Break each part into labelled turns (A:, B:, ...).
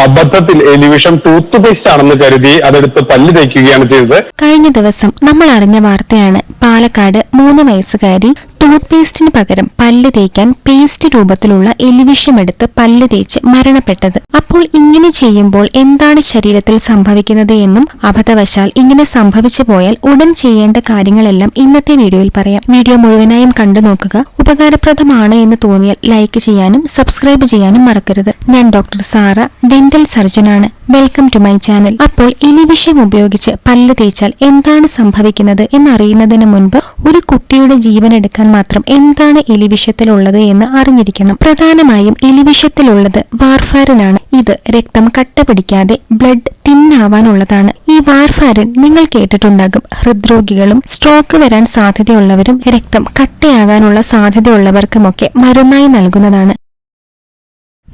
A: അബദ്ധത്തിൽ elevation tooth paste ആണെന്ന് കരുതി അതെടുത്ത് പല്ല് തേക്കുകയാണ് ചെയ്തത്.
B: കഴിഞ്ഞ ദിവസം നമ്മൾ അറിഞ്ഞ വാർത്തയാണ് പാലക്കാട് മൂന്ന് വയസ്സുകാരി ടൂത്ത് പേസ്റ്റിന് പകരം പല്ല് തേക്കാൻ പേസ്റ്റ് രൂപത്തിലുള്ള എലിവിഷം എടുത്ത് പല്ല് തേച്ച് മരണപ്പെട്ടത്. അപ്പോൾ ഇങ്ങനെ ചെയ്യുമ്പോൾ എന്താണ് ശരീരത്തിൽ സംഭവിക്കുന്നത് എന്നും അബദ്ധവശാൽ ഇങ്ങനെ സംഭവിച്ചു പോയാൽ ഉടൻ ചെയ്യേണ്ട കാര്യങ്ങളെല്ലാം ഇന്നത്തെ വീഡിയോയിൽ പറയാം. വീഡിയോ മുഴുവനായും കണ്ടു നോക്കുക. ഉപകാരപ്രദമാണ് എന്ന് തോന്നിയാൽ ലൈക്ക് ചെയ്യാനും സബ്സ്ക്രൈബ് ചെയ്യാനും മറക്കരുത്. ഞാൻ ഡോക്ടർ സാറ ഡെന്റൽ സർജനാണ്. വെൽക്കം ടു മൈ ചാനൽ അപ്പോൾ എലിവിഷം ഉപയോഗിച്ച് പല്ല് തേച്ചാൽ എന്താണ് സംഭവിക്കുന്നത് എന്നറിയുന്നതിന് മുൻപ് ഒരു കുട്ടിയുടെ ജീവൻ എടുക്കാൻ മാത്രം എന്താണ് എലിവിഷത്തിലുള്ളത് എന്ന് അറിഞ്ഞിരിക്കണം. പ്രധാനമായും എലിവിഷത്തിലുള്ളത് വാർഫാരനാണ്. ഇത് രക്തം കട്ട പിടിക്കാതെ ബ്ലഡ് തിന്നാവാനുള്ളതാണ്. ഈ വാർഫാരൻ നിങ്ങൾ കേട്ടിട്ടുണ്ടാകും. ഹൃദ്രോഗികളും സ്ട്രോക്ക് വരാൻ സാധ്യതയുള്ളവരും രക്തം കട്ടയാകാനുള്ള സാധ്യതയുള്ളവർക്കുമൊക്കെ മരുന്നായി നൽകുന്നതാണ്.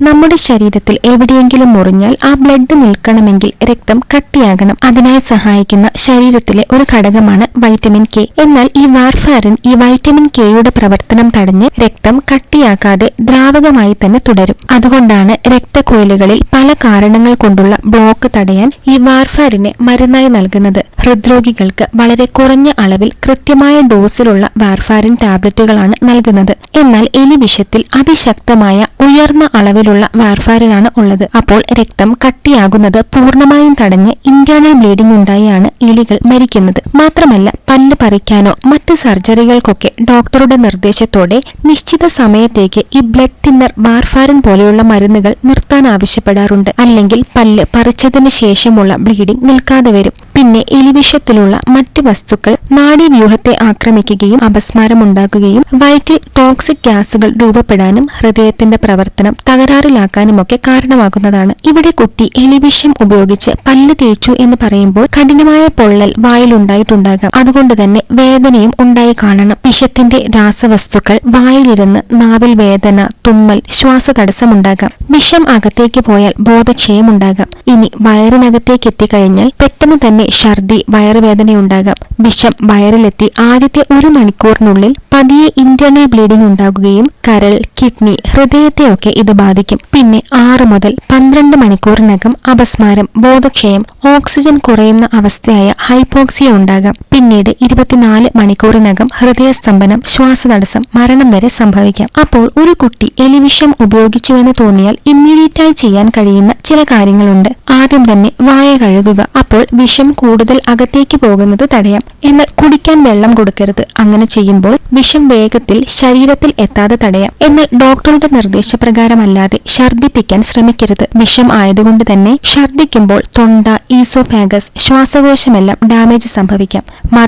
B: നമ്മുടെ ശരീരത്തിൽ എവിടെയെങ്കിലും മുറിഞ്ഞാൽ ആ ബ്ലഡ് നിൽക്കണമെങ്കിൽ രക്തം കട്ടിയാകണം. അതിനായി സഹായിക്കുന്ന ശരീരത്തിലെ ഒരു ഘടകമാണ് വൈറ്റമിൻ കെ എന്നാൽ ഈ വാർഫാരിൻ ഈ വൈറ്റമിൻ കെയുടെ പ്രവർത്തനം തടഞ്ഞ് രക്തം കട്ടിയാക്കാതെ ദ്രാവകമായി തന്നെ തുടരും. അതുകൊണ്ടാണ് രക്തക്കുഴലുകളിൽ പല കാരണങ്ങൾ കൊണ്ടുള്ള ബ്ലോക്ക് തടയാൻ ഈ വാർഫാരിനെ മരുന്നായി നൽകുന്നത്. ഹൃദ്രോഗികൾക്ക് വളരെ കുറഞ്ഞ അളവിൽ കൃത്യമായ ഡോസിലുള്ള വാർഫാരിൻ ടാബ്ലറ്റുകളാണ് നൽകുന്നത്. എന്നാൽ എലിവിഷത്തിൽ അതിശക്തമായ ഉയർന്ന അളവിലുള്ള വാർഫാരിനാണ് ഉള്ളത്. അപ്പോൾ രക്തം കട്ടിയാകുന്നത് പൂർണമായും തടഞ്ഞ് ഇന്റേണൽ ബ്ലീഡിംഗ് ഉണ്ടായാണ് എലികൾ മരിക്കുന്നത്. മാത്രമല്ല പല്ല് പറിക്കാനോ മറ്റ് സർജറികൾക്കൊക്കെ ഡോക്ടറുടെ നിർദ്ദേശത്തോടെ നിശ്ചിത സമയത്തേക്ക് ഈ ബ്ലഡ് തിന്നർ വാർഫാരൻ പോലെയുള്ള മരുന്നുകൾ നിർത്താൻ ആവശ്യപ്പെടാറുണ്ട്. അല്ലെങ്കിൽ പല്ല് പറിച്ചതിന് ശേഷമുള്ള ബ്ലീഡിംഗ് നിൽക്കാതെ വരും. പിന്നെ എലിവിഷത്തിലുള്ള മറ്റ് വസ്തുക്കൾ നാഡീവ്യൂഹത്തെ ആക്രമിക്കുകയും അപസ്മാരമുണ്ടാക്കുകയും വയറ്റിൽ ടോക്സിക് ഗ്യാസുകൾ രൂപപ്പെടാനും ഹൃദയത്തിന്റെ പ്രവർത്തനം തകരാറിലാക്കാനുമൊക്കെ കാരണമാകുന്നതാണ്. ഇവിടെ കുട്ടി എലിവിഷം ഉപയോഗിച്ച് പല്ല് തേച്ചു എന്ന് പറയുമ്പോൾ കഠിനമായ പൊള്ളൽ വായിലുണ്ടായിട്ടുണ്ടാകാം. അതുകൊണ്ട് തന്നെ വേദനയും ഉണ്ടായി കാണണം. വിഷത്തിന്റെ രാസവസ്തുക്കൾ വായിലിരുന്ന് നാവിൽ വേദന തുമ്മൽ ശ്വാസതടസ്സമുണ്ടാകാം. വിഷം അകത്തേക്ക് പോയാൽ ബോധക്ഷയം ഉണ്ടാകാം ഇനി വയറിനകത്തേക്ക് എത്തിക്കഴിഞ്ഞാൽ പെട്ടെന്ന് തന്നെ ഛർദി വയറുവേദനയുണ്ടാകാം. വിഷം വയറിലെത്തി ആദ്യത്തെ ഒരു മണിക്കൂറിനുള്ളിൽ പതിയെ ഇന്റേണൽ ബ്ലീഡിംഗ് ഉണ്ടാകുകയും കരൾ കിഡ്നി ഹൃദയത്തെയൊക്കെ ഇത് ബാധിക്കും. പിന്നെ ആറ് മുതൽ പന്ത്രണ്ട് മണിക്കൂറിനകം അപസ്മാരം ബോധക്ഷയം ഓക്സിജൻ കുറയുന്ന അവസ്ഥയായ ഹൈപ്പോക്സിയ ഉണ്ടാകാം. പിന്നീട് ഇരുപത്തിനാല് മണിക്കൂറിനകം ഹൃദയസ്തംഭനം ശ്വാസതടസ്സം മരണം വരെ സംഭവിക്കാം. അപ്പോൾ ഒരു കുട്ടി എലിവിഷം ഉപയോഗിച്ചുവെന്ന് തോന്നിയാൽ ഇമ്മീഡിയറ്റായി ചെയ്യാൻ കഴിയുന്ന ചില കാര്യങ്ങളുണ്ട്. ആദ്യം തന്നെ വായ കഴുകുക. അപ്പോൾ വിഷം കൂടുതൽ അകത്തേക്ക് പോകുന്നത് തടയാം. എന്നാൽ കുടിക്കാൻ വെള്ളം കൊടുക്കരുത്. അങ്ങനെ ചെയ്യുമ്പോൾ വിഷം വേഗത്തിൽ ശരീരത്തിൽ എത്താതെ തടയാം. എന്നാൽ ഡോക്ടറുടെ നിർദ്ദേശപ്രകാരമല്ലാതെ ഛർദ്ദിപ്പിക്കാൻ ശ്രമിക്കരുത്. വിഷം ആയതുകൊണ്ട് തന്നെ ഛർദ്ദിക്കുമ്പോൾ തൊണ്ട ഈസോഫാഗസ് ശ്വാസകോശമെല്ലാം ഡാമേജ് സംഭവിക്കാം.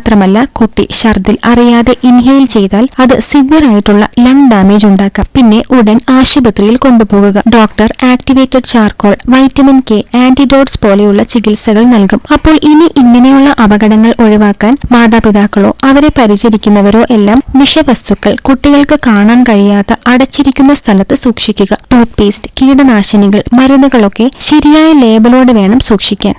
B: മാത്രമല്ല കുട്ടി ഛർദിൽ അറിയാതെ ഇൻഹെയിൽ ചെയ്താൽ അത് സിവിയർ ആയിട്ടുള്ള ലങ് ഡാമേജ് ഉണ്ടാക്കാം. പിന്നെ ഉടൻ ആശുപത്രിയിൽ കൊണ്ടുപോകുക. Doctor activated charcoal vitamin K antidotes പോലെയുള്ള ചികിത്സകൾ നൽകും. അപ്പോൾ ഇനി ഇങ്ങനെയുള്ള അപകടങ്ങൾ ഒഴിവാക്കാൻ മാതാപിതാക്കളോ അവരെ പരിചരിക്കുന്നവരോ എല്ലാം വിഷവസ്തുക്കൾ കുട്ടികൾക്ക് കാണാൻ കഴിയാത്ത അടച്ചിരിക്കുന്ന സ്ഥലത്ത് സൂക്ഷിക്കുക. ടൂത്ത് പേസ്റ്റ് കീടനാശിനികൾ മരുന്നുകളൊക്കെ ശരിയായ ലേബലോടെ വേണം സൂക്ഷിക്കാൻ.